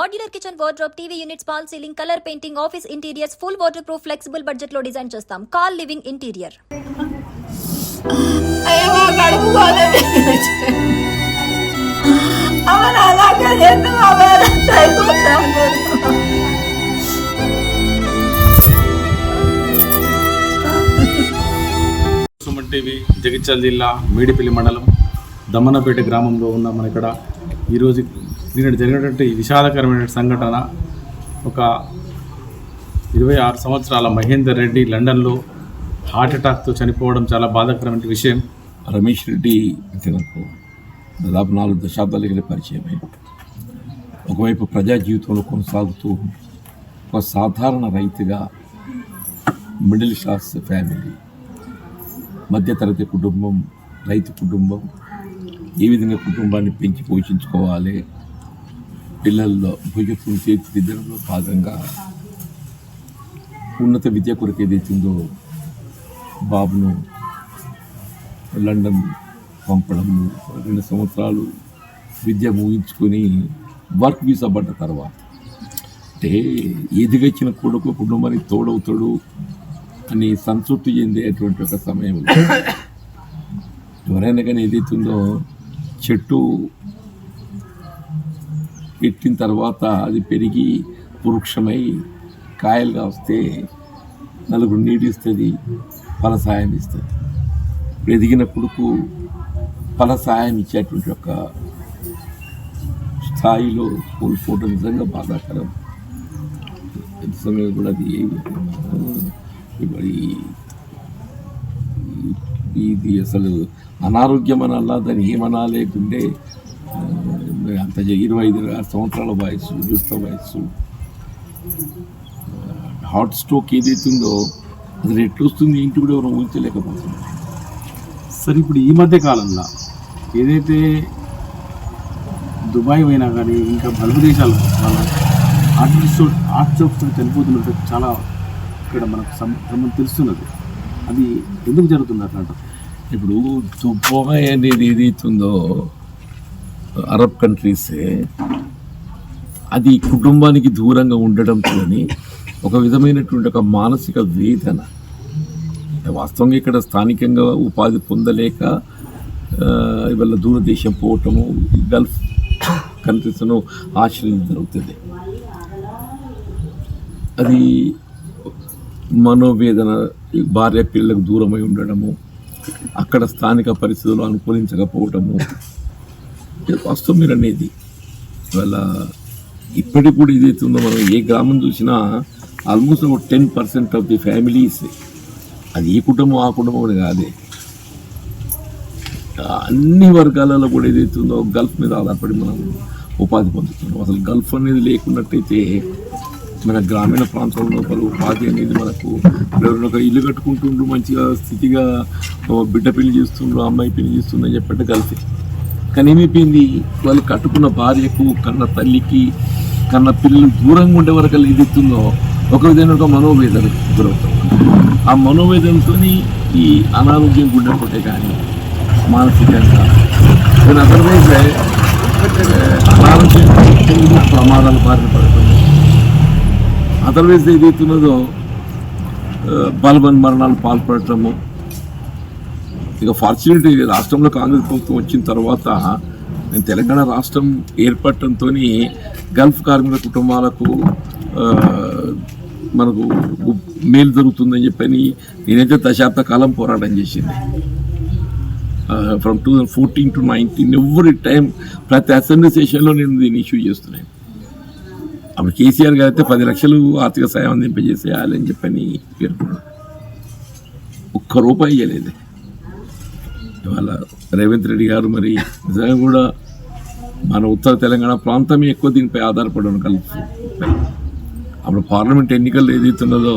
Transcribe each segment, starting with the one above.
Modular kitchen wardrobe TV units false ceiling colour painting office interiors full waterproof flexible బడ్జెట్లో design చేస్తాం call living interior Jagtial జిల్లా మేడిపల్లి మండలం దమ్మనపేట గ్రామంలో ఉన్న మన ఇక్కడ ఈరోజు నిన్న జరిగినటువంటి విషాదకరమైన సంఘటన ఒక ఇరవై ఆరు సంవత్సరాల మహేందర్ రెడ్డి లండన్లో హార్ట్ అటాక్తో చనిపోవడం చాలా బాధాకరమైన విషయం. రమేష్ రెడ్డి అంటే నాకు దాదాపు నాలుగు దశాబ్దాల క్రితం పరిచయమే. ఒకవైపు ప్రజా జీవితంలో కొనసాగుతూ ఒక సాధారణ రైతుగా మిడిల్ క్లాస్ ఫ్యామిలీ మధ్యతరగతి కుటుంబం రైతు కుటుంబం ఏ విధంగా కుటుంబాన్ని పెంచి పోషించుకోవాలి పిల్లల్లో భవిష్యత్తును తీర్చిదిద్దడంలో భాగంగా ఉన్నత విద్య కొరకు ఏదైతుందో బాబును లండన్ పంపడము. రెండు సంవత్సరాలు విద్య ముగించుకొని వర్క్ వీసా పడ్డ తర్వాత. అంటే ఎదిగొచ్చిన కొడుకు కుటుంబానికి తోడవుతాడు అని సంతృప్తి చెందేటువంటి ఒక సమయంలో. ఎవరైనా కానీ ఏదైతుందో చెట్టు పెట్టిన తర్వాత అది పెరిగి వృక్షమై కాయలుగా వస్తే నలుగురు నీడిస్తుంది ఫల సాయం ఇస్తుంది. ఇప్పుడు ఎదిగిన కొడుకు ఫల సాయం ఇచ్చేటువంటి ఒక స్థాయిలో కోల్పోవడం నిజంగా బాధాకరం. నిజంగా కూడా అది ఏ మరి ఇది అసలు అనారోగ్యం అనాలా దాన్ని ఏమనాలేకుండే అంత ఇరవై ఐదు ఆరు సంవత్సరాల వయస్సు యుక్త వయస్సు. హార్ట్ స్ట్రోక్ ఏదైతుందో అది ఎట్లొస్తుంది వస్తుంది కూడా ఎవరు ఊహించలేకపోతున్నారు సరే ఇప్పుడు ఈ మధ్య కాలంలో ఏదైతే దుబాయ్ పోయినా కానీ ఇంకా బల్బు దేశాలు వాళ్ళ ఆర్టిస్ట్ ఆర్ట్ షాప్స్ చనిపోతున్నట్టు చాలా ఇక్కడ మనకు సంబంధం తెలుస్తున్నది. అది ఎందుకు జరుగుతుంది అట్లా ఇప్పుడు దుబాయ్ అనేది ఏదైతుందో అరబ్ కంట్రీసే అది కుటుంబానికి దూరంగా ఉండడంతోని ఒక విధమైనటువంటి ఒక మానసిక వేదన. వాస్తవంగా ఇక్కడ స్థానికంగా ఉపాధి పొందలేక ఇవాళ దూరదేశం పోవటము గల్ఫ్ కంట్రీస్ను ఆశ్రయించడం జరుగుతుంది. అది మనోవేదన భార్య పిల్లలకు దూరమై ఉండడము అక్కడ స్థానిక పరిస్థితులు అనుకూలించకపోవటము వాస్తవం మీరు అనేది. ఇవాళ ఇప్పటికి కూడా ఏదైతే ఉందో మనం ఏ గ్రామం చూసినా ఆల్మోస్ట్ ఒక ten percent of the families అది ఈ కుటుంబం ఆ కుటుంబం అని కాదే. అన్ని వర్గాలలో కూడా ఏదైతే ఉందో గల్ఫ్ మీద ఆధారపడి మనం ఉపాధి పొందుతున్నాం. అసలు గల్ఫ్ అనేది లేకున్నట్టయితే మన గ్రామీణ ప్రాంతంలో పలు ఉపాధి అనేది మనకు ఎవరైనా ఒక ఇల్లు కట్టుకుంటుండ్రు మంచిగా స్థితిగా బిడ్డ పెళ్ళి చేస్తుండ్రు అమ్మాయి పెళ్ళి చేస్తుండ్రు అని చెప్పంటే గల్ఫే. కానీ వాళ్ళు కట్టుకున్న భార్యకు కన్న తల్లికి కన్న పిల్లలు దూరంగా ఉండే వరకు అది ఎదుగుతుందో ఒక విధమైన ఒక మనోవేదన గురవుతాం ఆ మనోవేదనతో ఈ అనారోగ్యం గుండెపోతే కానీ మానసికంగా నేను అదర్వైజ్ అనారోగ్యం ప్రమాదాలు బారిన పడుతుంది అదర్వైజ్ ఏదైతున్నదో బలబన్ మరణాలు పాల్పడటము ఇక ఫార్చునేట్లీ రాష్ట్రంలో కాంగ్రెస్ ప్రభుత్వం వచ్చిన తర్వాత నేను తెలంగాణ రాష్ట్రం ఏర్పడటంతో గల్ఫ్ కార్మిక కుటుంబాలకు మనకు మేలు జరుగుతుందని చెప్పని నేనైతే దశాబ్ద కాలం పోరాటం చేసింది. From two thousand fourteen to nineteen every time ప్రతి అసెంబ్లీ సెషన్లో నేను దీన్ని ఇష్యూ చేస్తున్నాను. అప్పుడు కేసీఆర్ గారు అయితే పది లక్షలు ఆర్థిక సాయం అందింపజేసేయాలని చెప్పని పేర్కొన్నాను ఒక్క రూపాయి ఇవ్వలేదు ఇవాళ రేవంత్ రెడ్డి గారు మరి నిజంగా కూడా మన ఉత్తర తెలంగాణ ప్రాంతం ఎక్కువ దీనిపై ఆధారపడడం కలిసి అప్పుడు పార్లమెంట్ ఎన్నికల్లో ఏదైతున్నదో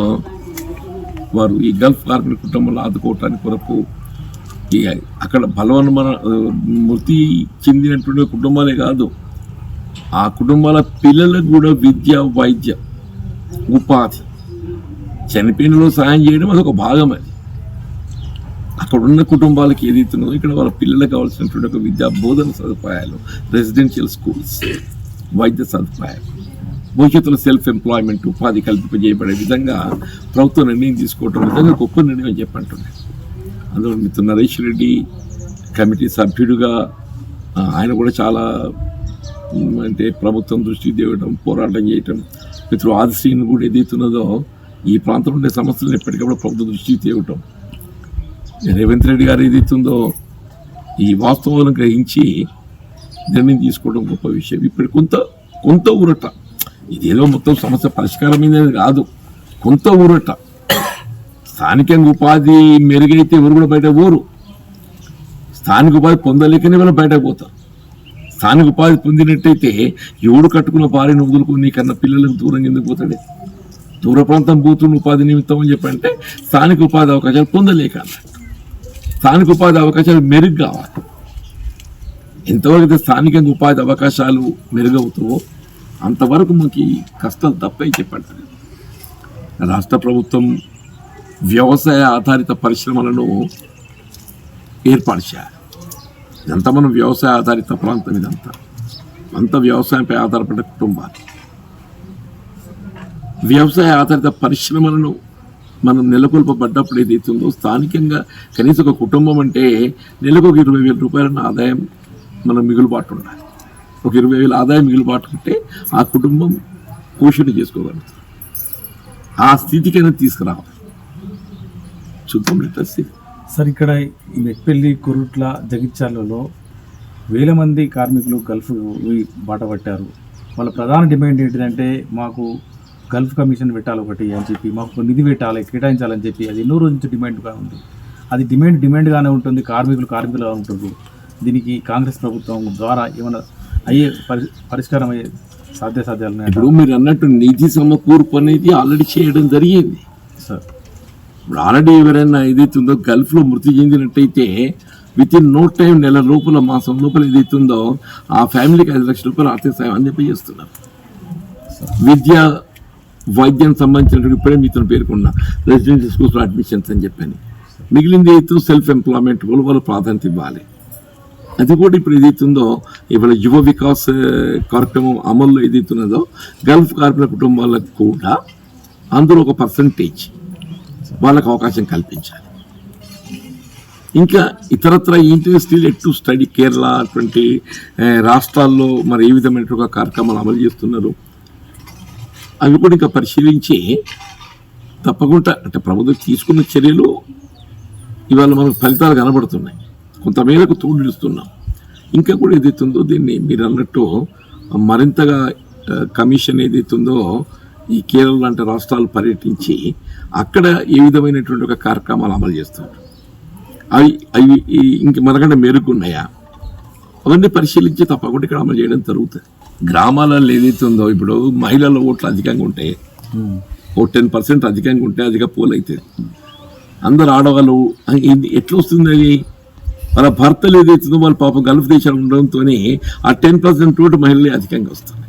వారు ఈ గల్ఫ్ కార్మిక కుటుంబాలు ఆదుకోవటానికి కొరకు ఈ అక్కడ బలవన్మన మృతి చెందినటువంటి కుటుంబాలే కాదు ఆ కుటుంబాల పిల్లలకు కూడా విద్య వైద్య ఉపాధి చనిపోయినలో సాయం చేయడం అది ఒక భాగం అది. అక్కడ ఉన్న కుటుంబాలకి ఏదైతే ఇక్కడ వాళ్ళ పిల్లలకు కావాల్సినటువంటి ఒక విద్యా బోధన సదుపాయాలు రెసిడెన్షియల్ స్కూల్స్ వైద్య సదుపాయాలు. భవిష్యత్తులో సెల్ఫ్ ఎంప్లాయ్మెంట్ ఉపాధి కల్పింపజేయబడే విధంగా ప్రభుత్వం నిర్ణయం తీసుకోవటం నిజంగా గొప్ప నిర్ణయం అని చెప్పంటున్నాను అందులో మిత్రుడు నరేష్ రెడ్డి కమిటీ సభ్యుడిగా ఆయన కూడా చాలా అంటే ప్రభుత్వం దృష్టి తేవడం పోరాటం చేయటం మిత్రుడు ఆదిశ్రీని కూడా ఏదైతున్నదో ఈ ప్రాంతంలో ఉండే సమస్యలను ఎప్పటికప్పుడు ప్రభుత్వం దృష్టికి తేవటం రేవంత్ రెడ్డి గారు ఏదైతుందో ఈ వాస్తవాలను గ్రహించి నిర్ణయం తీసుకోవడం గొప్ప విషయం. ఇప్పుడు కొంత కొంత ఊరట. ఇదేదో మొత్తం సమస్య పరిష్కారమైనది కాదు. కొంత ఊరట. స్థానికంగా ఉపాధి మెరుగైతే ఎవరు కూడా బయట పోరు. స్థానిక ఉపాధి పొందలేకనే వాళ్ళు బయటకు పోతారు. స్థానిక ఉపాధి పొందినట్టయితే ఎవడు కట్టుకున్న భార్యను వదులుకుని కన్నా పిల్లలకు దూరం ఎందుకు పోతాడే? దూర ప్రాంతం పోతున్న ఉపాధి నిమిత్తం అని చెప్పంటే స్థానిక ఉపాధి అవకాశాలు పొందలేక అన్నట్టు. స్థానిక ఉపాధి అవకాశాలు మెరుగు కావాలి. ఎంతవరకు అయితే స్థానికంగా ఉపాధి అవకాశాలు మెరుగవుతావో అంతవరకు మనకి కష్టాలు తప్పే చెప్పండి రాష్ట్ర ప్రభుత్వం వ్యవసాయ ఆధారిత పరిశ్రమలను ఏర్పాటు చేయాలి ఇదంతా మనం వ్యవసాయ ఆధారిత ప్రాంతం ఇదంతా. అంత వ్యవసాయంపై ఆధారపడ్డ కుటుంబాలు. వ్యవసాయ ఆధారిత పరిశ్రమలను మనం నెలకొల్పబడ్డప్పుడు ఏదైతుందో స్థానికంగా కనీసం ఒక కుటుంబం అంటే నెలకు ఒక ఇరవై వేల రూపాయల ఆదాయం మనం మిగులుబాటు ఉండాలి ఒక ఇరవై వేల ఆదాయం మిగులుబాటు ఉంటే ఆ కుటుంబం పోషణ చేసుకోగలుగుతుంది. ఆ స్థితికైనా తీసుకురావాలి. చూద్దాం పరిస్థితి సార్ ఇక్కడ ఈ మెట్పల్లి కొరుట్ల జగిత్యాలలో వేల మంది కార్మికులు గల్ఫ్ బాట పట్టారు. వాళ్ళ ప్రధాన డిమాండ్ ఏంటిదంటే మాకు గల్ఫ్ కమిషన్ పెట్టాలి ఒకటి అని చెప్పి మాకు నిధి పెట్టాలి కేటాయించాలని చెప్పి అది ఎన్నో రోజు నుంచి డిమాండ్గా ఉంది. అది డిమాండ్ డిమాండ్గానే ఉంటుంది కార్మికులు కార్మికులుగా ఉంటుంది. దీనికి కాంగ్రెస్ ప్రభుత్వం ద్వారా ఏమైనా అయ్యే పరి పరిష్కారం అయ్యే సాధ్యాసాధ్యాలు ఇప్పుడు మీరు అన్నట్టు నిధి సమకూర్పు అనేది ఆల్రెడీ చేయడం జరిగింది. సార్ ఇప్పుడు ఆల్రెడీ ఎవరైనా ఏదైతుందో గల్ఫ్లో మృతి చెందినట్టయితే విత్ ఇన్ నో టైం నెల లోపల మాసం లోపల ఏదైతుందో ఆ ఫ్యామిలీకి ఐదు లక్షల రూపాయలు ఆర్థిక సాయం అని చెప్పి చేస్తున్నారు. విద్య వైద్యం సంబంధించినటువంటి ఇప్పుడే మీతో పేర్కొన్న రెసిడెన్షియల్ స్కూల్స్లో అడ్మిషన్స్ అని చెప్పాను. మిగిలింది అయితే సెల్ఫ్ ఎంప్లాయ్మెంట్ కూడా వాళ్ళు ప్రాధాన్యత ఇవ్వాలి. అది కూడా ఇప్పుడు ఏదైతుందో ఇవాళ యువ వికాస్ కార్యక్రమం అమల్లో ఏదైతున్నదో గల్ఫ్ కార్మిక కుటుంబాలకు కూడా అందులో ఒక పర్సంటేజ్ వాళ్ళకు అవకాశం కల్పించాలి. ఇంకా ఇతరత్ర ఏంటి? Still at to study Kerala అటువంటి eh, రాష్ట్రాల్లో మరి ఏ విధమైన కార్యక్రమాలు అమలు చేస్తున్నారు? అవి కూడా ఇంకా పరిశీలించి తప్పకుండా అంటే ప్రభుత్వం తీసుకున్న చర్యలు ఇవాళ మనకు ఫలితాలు కనబడుతున్నాయి. కొంతమేరకు తోడుస్తున్నాం ఇంకా కూడా ఏదైతుందో దీన్ని మీరు అన్నట్టు మరింతగా కమిషన్ కమిషన్ ఏదైతుందో ఈ కేరళ లాంటి రాష్ట్రాలు పర్యటించి అక్కడ ఏ విధమైనటువంటి ఒక కార్యక్రమాలు అమలు చేస్తున్నారు? అవి అవి ఈ- ఇంక మనకంటే మెరుగున్నాయా అవన్నీ పరిశీలించి తప్పకుండా ఇక్కడ అమలు చేయడం జరుగుతుంది. గ్రామాలలో ఏదైతే ఉందో ఇప్పుడు మహిళల ఓట్లు అధికంగా ఉంటాయి ఓ టెన్ పర్సెంట్ అధికంగా ఉంటే అధిక పోల్ అవుతుంది అందరు ఆడవాళ్ళు "ఆ, ఇది ఎట్లా వస్తుంది అది వాళ్ళ భర్తలు ఏదైతుందో వాళ్ళ పాపం గల్ఫ్ దేశాలు ఉండడంతో ఆ టెన్ పర్సెంట్ ఓటు మహిళలే అధికంగా వస్తుంది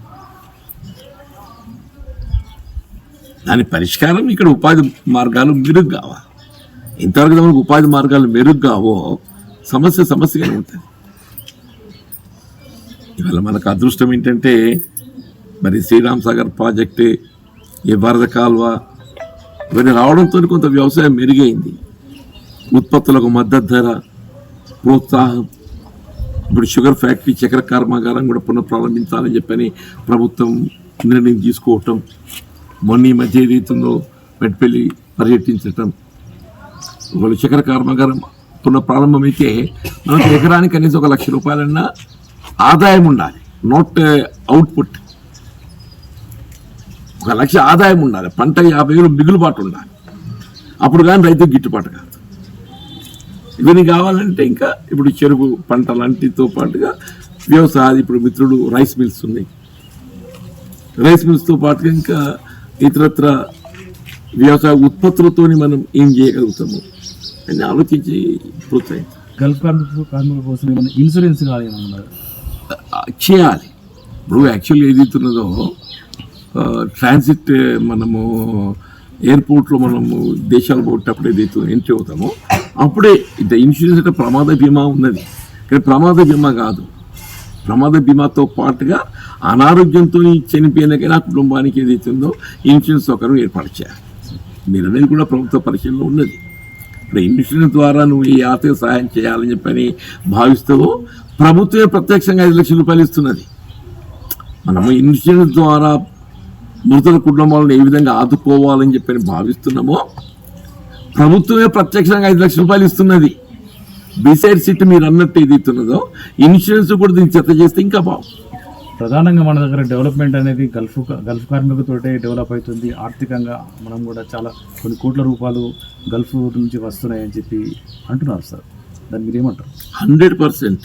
దాని పరిష్కారం ఇక్కడ ఉపాధి మార్గాలు మెరుగు కావాలి ఇంతవరకు మనకు ఉపాధి మార్గాలు మెరుగు కావో సమస్య సమస్యగానే ఉంటుంది. ఇవాళ మనకు అదృష్టం ఏంటంటే మరి శ్రీరామ్ సాగర్ ప్రాజెక్టు ఈ వరద కాలువ ఇవన్నీ రావడంతో కొంత వ్యవసాయం మెరుగైంది. ఉత్పత్తులకు మద్దతు ధర ప్రోత్సాహం. ఇప్పుడు షుగర్ ఫ్యాక్టరీ చక్కెర కర్మాగారం కూడా పునఃప్రారంభించాలని చెప్పని ప్రభుత్వం నిర్ణయం తీసుకోవటం మొన్న ఈ మధ్య ఏదైతుందో మెట్పల్లి పర్యటించటం. ఒకవేళ చక్కెర కర్మాగారం పునఃప్రారంభమైతే మనకు ఎకరానికి కనీసం ఒక లక్ష రూపాయలన్నా ఆదాయం ఉండాలి. నాట్ అవుట్పుట్ uh, ఒక లక్ష ఆదాయం ఉండాలి. పంట యాభై వేలు మిగులుబాటు ఉండాలి. అప్పుడు కానీ రైతుకు గిట్టుబాటు కాదు. ఇవన్నీ కావాలంటే ఇంకా ఇప్పుడు చెరుకు పంట లాంటితో పాటుగా వ్యవసాయ ఇప్పుడు మిత్రుడు రైస్ మిల్స్ ఉన్నాయి. రైస్ మిల్స్తో పాటుగా ఇంకా ఇతరత్ర వ్యవసాయ ఉత్పత్తులతో మనం ఏం చేయగలుగుతాము అని ఆలోచించి ప్రోత్సహించాలి. గల్ఫ్ కార్మికులు కార్మికుల కోసం ఏమైనా ఇన్సూరెన్స్ కావాలి చేయాలి. ఇప్పుడు యాక్చువల్గా ఏదైతున్నదో ట్రాన్సిట్ మనము ఎయిర్పోర్ట్లో మనము దేశాలు పోటప్పుడు ఏదైతే ఎంట్రీ అవుతామో అప్పుడే ఇంత ఇన్సూరెన్స్ అంటే ప్రమాద బీమా ఉన్నది. కానీ ప్రమాద బీమా కాదు. ప్రమాద బీమాతో పాటుగా అనారోగ్యంతో చనిపోయినకైనా కుటుంబానికి ఏదైతే ఉందో ఇన్సూరెన్స్ సౌకర్యం ఏర్పాటు చేయాలి. మీరు అనేది కూడా ప్రభుత్వ పరిశీలనలో ఉన్నది. ఈ మిషన్ ద్వారా నువ్వు ఈ ఆర్థిక సహాయం చేయాలని చెప్పని భావిస్తావో ప్రభుత్వమే ప్రత్యక్షంగా ఐదు లక్షల రూపాయలు ఇస్తున్నది. మనము ఇన్సూరెన్స్ ద్వారా మృతుల కుటుంబాలను ఏ విధంగా ఆదుకోవాలని చెప్పని భావిస్తున్నామో ప్రభుత్వమే ప్రత్యక్షంగా ఐదు లక్షల రూపాయలు ఇస్తున్నది. బిసైడ్ సిట్ మీరు అన్నట్టు ఏది ఇస్తున్నదో ఇన్సూరెన్స్ కూడా దీన్ని చెత్త చేస్తే ఇంకా బాగు ప్రధానంగా మన దగ్గర డెవలప్మెంట్ అనేది గల్ఫ్ గల్ఫ్ కార్మికులతోటే డెవలప్ అవుతుంది. ఆర్థికంగా మనం కూడా చాలా కొన్ని కోట్ల రూపాయలు గల్ఫ్ నుంచి వస్తున్నాయని చెప్పి అంటున్నారు సార్. దాన్ని మీరు ఏమంటారు? Hundred percent.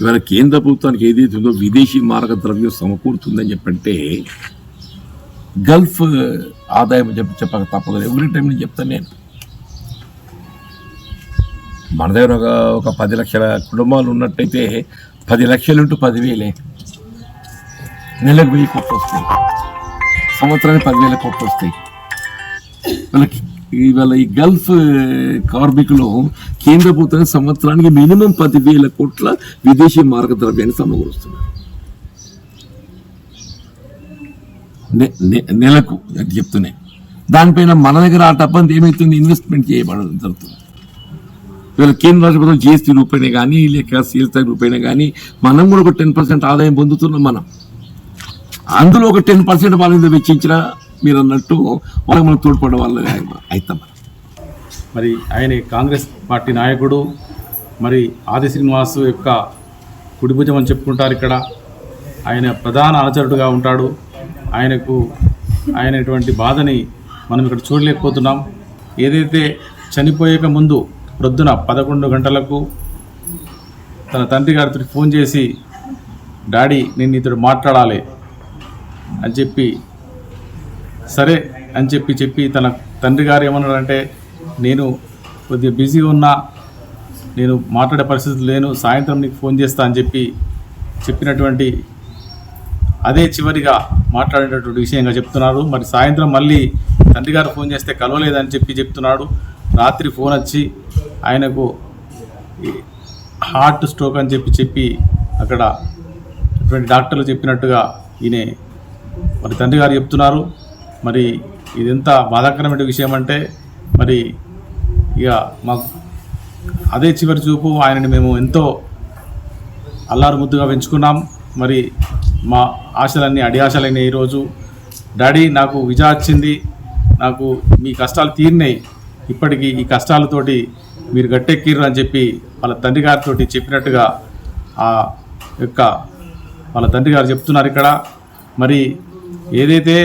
ఇవాళ కేంద్ర ప్రభుత్వానికి ఏదైతే ఉందో విదేశీ మారక ద్రవ్యం సమకూరుతుందని చెప్పంటే గల్ఫ్ ఆదాయం చెప్పి చెప్పక తప్పదు. ఎవ్రీ టైం నేను చెప్తాను. నేను మన దగ్గర ఒక ఒక పది లక్షల కుటుంబాలు ఉన్నట్టయితే పది లక్షలుంటూ పదివేలే. నెలకు వెయ్యి కోట్లు వస్తాయి సంవత్సరానికి పదివేల కోట్లు వస్తాయి వాళ్ళకి ఇవాళ ఈ గల్ఫ్ కార్మికులు కేంద్ర ప్రభుత్వం సంవత్సరానికి మినిమం పదివేల కోట్ల విదేశీ మార్గ ద్రవ్యాన్ని సమకూరుస్తున్నారు నెలకు అది చెప్తున్నాయి దానిపైన మన దగ్గర ఆ టబ్బంది ఏమవుతుంది ఇన్వెస్ట్మెంట్ చేయబడదు జరుగుతుంది. వీళ్ళు కేంద్ర రాష్ట్ర ప్రభుత్వం జిఎస్టీ రూపాయనే కానీ లేక సీఎస్ రూపాయనే కానీ మనం కూడా ఒక టెన్ పర్సెంట్ ఆదాయం పొందుతున్నాం మనం. అందులో ఒక టెన్ పర్సెంట్ వాళ్ళని వెచ్చించిన మీరు అన్నట్టు వాళ్ళకి మనం తోడ్పడడం వల్ల అవుతాం మరి ఆయన కాంగ్రెస్ పార్టీ నాయకుడు మరి ఆది శ్రీనివాస్ యొక్క కుడిభుజం అని చెప్పుకుంటారు ఇక్కడ. ఆయన ప్రధాన అనుచరుడుగా ఉంటాడు. ఆయనకు ఆయనటువంటి బాధని మనం ఇక్కడ చూడలేకపోతున్నాం. ఏదైతే చనిపోయేక ముందు ప్రొద్దున పదకొండు గంటలకు తన తండ్రి గారితో ఫోన్ చేసి డాడీ నేను ఇతడు మాట్లాడాలి అని చెప్పి సరే అని చెప్పి చెప్పి తన తండ్రి గారు ఏమన్నాడంటే నేను కొద్దిగా బిజీగా ఉన్నా నేను మాట్లాడే పరిస్థితి లేను సాయంత్రం నీకు ఫోన్ చేస్తా అని చెప్పి చెప్పినటువంటి అదే చివరిగా మాట్లాడేటటువంటి విషయంగా చెప్తున్నారు. మరి సాయంత్రం మళ్ళీ తండ్రి గారు ఫోన్ చేస్తే కలవలేదని చెప్పి చెప్తున్నాడు. రాత్రి ఫోన్ వచ్చి ఆయనకు హార్ట్ స్ట్రోక్ అని చెప్పి చెప్పి అక్కడ అటువంటి డాక్టర్లు చెప్పినట్టుగా ఈయన మరి తండ్రి గారు చెప్తున్నారు. మరి ఇదెంత బాధాకరమైన విషయం అంటే మరి ఇక మాకు అదే చివరి చూపు ఆయనని మేము ఎంతో అల్లారు ముద్దుగా పెంచుకున్నాం. మరి మా ఆశలన్నీ అడి ఆశలైన ఈరోజు. డాడీ నాకు విజా వచ్చింది. నాకు మీ కష్టాలు తీరినాయి. ఇప్పటికీ ఈ కష్టాలతోటి మీరు గట్టెక్కిర్రు అని చెప్పి వాళ్ళ తండ్రి గారితో చెప్పినట్టుగా ఆ యొక్క వాళ్ళ తండ్రి గారు చెప్తున్నారు ఇక్కడ. మరి ఏదైతే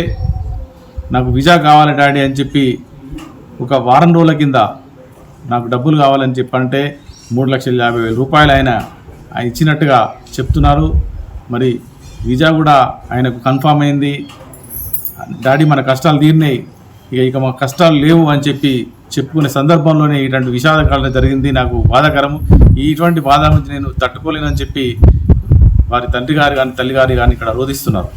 నాకు విజా కావాలి డాడీ అని చెప్పి ఒక వారం రోజుల కింద నాకు డబ్బులు కావాలని చెప్పంటే మూడు లక్షల యాభై వేల రూపాయలు ఆయన ఆయన ఇచ్చినట్టుగా చెప్తున్నారు. మరి వీజా కూడా ఆయనకు కన్ఫామ్ అయింది. డాడీ మన కష్టాలు తీరినాయి. ఇక ఇక మా కష్టాలు లేవు అని చెప్పి చెప్పుకునే సందర్భంలోనే ఇటువంటి విషాదకాలం జరిగింది. నాకు బాధాకరము. ఇటువంటి బాధ నుంచి నేను తట్టుకోలేనని చెప్పి వారి తండ్రి గారు కానీ తల్లి గారు కానీ ఇక్కడ రోధిస్తున్నారు.